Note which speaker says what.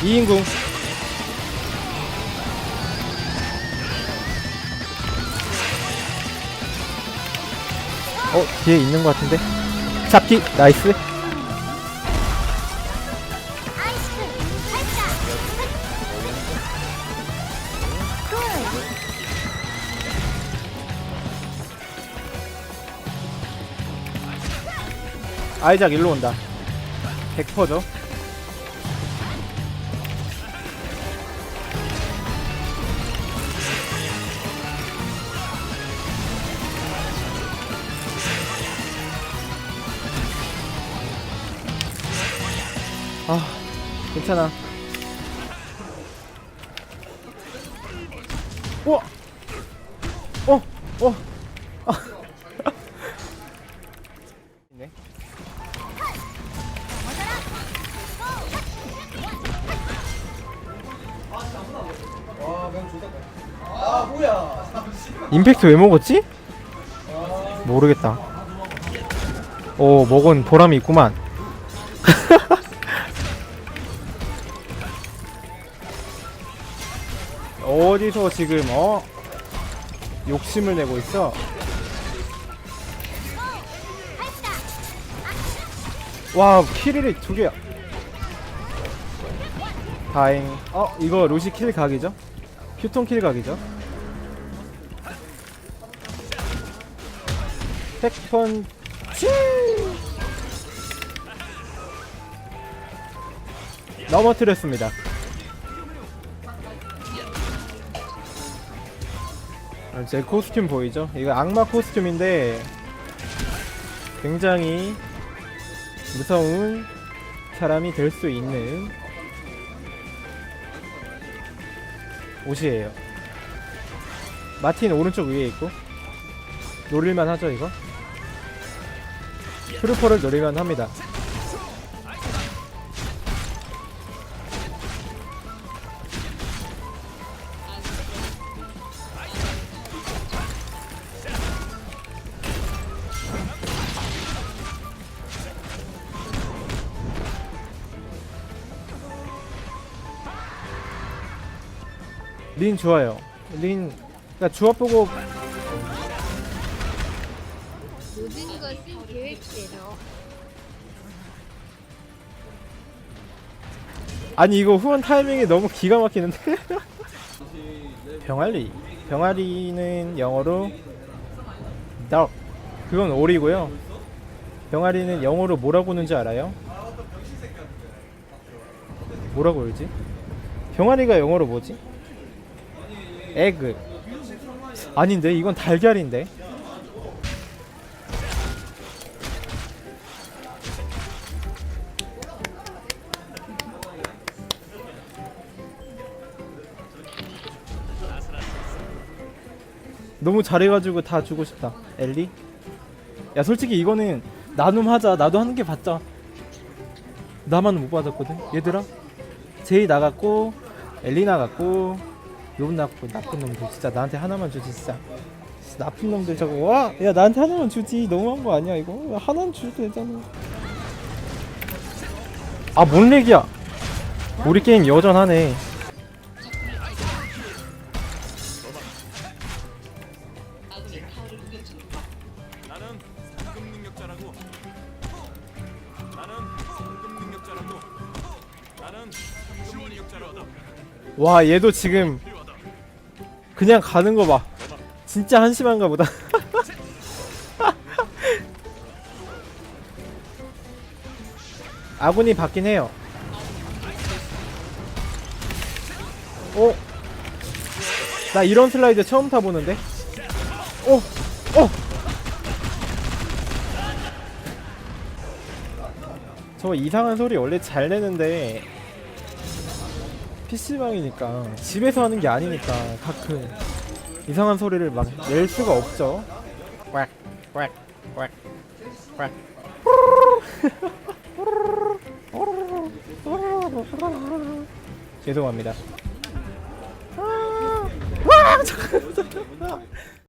Speaker 1: 2인궁. 어 뒤에 있는 것 같은데? 잡기 나이스. 아이작 일로 온다 100%죠 아 괜찮아 우와 어! 어! 아. 임팩트 왜 먹었지? 모르겠다. 오, 먹은 보람이 있구만. 어디서 지금 어 욕심을 내고 있어? 와 킬이 두 개야. 다행. 어 이거 루시 킬 각이죠? 휴통 킬 각이죠? 택펀 치 넘어뜨렸습니다. 아, 제 코스튬 보이죠? 이거 악마 코스튬인데 굉장히 무서운 사람이 될 수 있는 옷이에요. 마틴 오른쪽 위에 있고 노릴만 하죠 이거? 트루퍼를 노릴만 합니다. 린 좋아요. 린 그러니까 조합 보고
Speaker 2: 모든 것은 계획대로
Speaker 1: 아니 이거 후원 타이밍이 너무 기가 막히는데 병아리 병아리는 영어로 dog 그건 오리고요 병아리는 영어로 뭐라고 하는지 알아요? 뭐라고 그러지? 병아리가 영어로 뭐지? 에그 아닌데 이건 달걀인데 너무 잘해가지고 다 주고 싶다. 엘리? 야 솔직히 이거는 나눔하자. 나도 하는 게 맞자. 나만 못 받았거든. 얘들아. 제이 나갔고 엘리 나갔고 요 나갔고 나쁜 놈들 진짜 나한테 하나만 주지 진짜. 진짜 나쁜 놈들 저거 와. 야 나한테 하나만 주지. 너무한 거 아니야 이거? 하나는 줘도 되잖아. 아뭔 렉이야? 우리 게임 여전하네.
Speaker 3: 나는 상급 능력자라고. 나는 상급 능력자라고. 나는 상급 능력자라고.
Speaker 1: 와 얘도 지금 그냥 가는 거 봐. 진짜 한심한가 보다. 아군이 받긴 해요. 어? 나 이런 슬라이드 처음 타보는데? 어? 어? 저 이상한 소리 원래 잘 내는데 PC방이니까 집에서 하는 게 아니니까 가끔 이상한 소리를 막 낼 수가 없죠. 꽉, 꽉, 꽉, 꽉. 죄송합니다. 잠깐.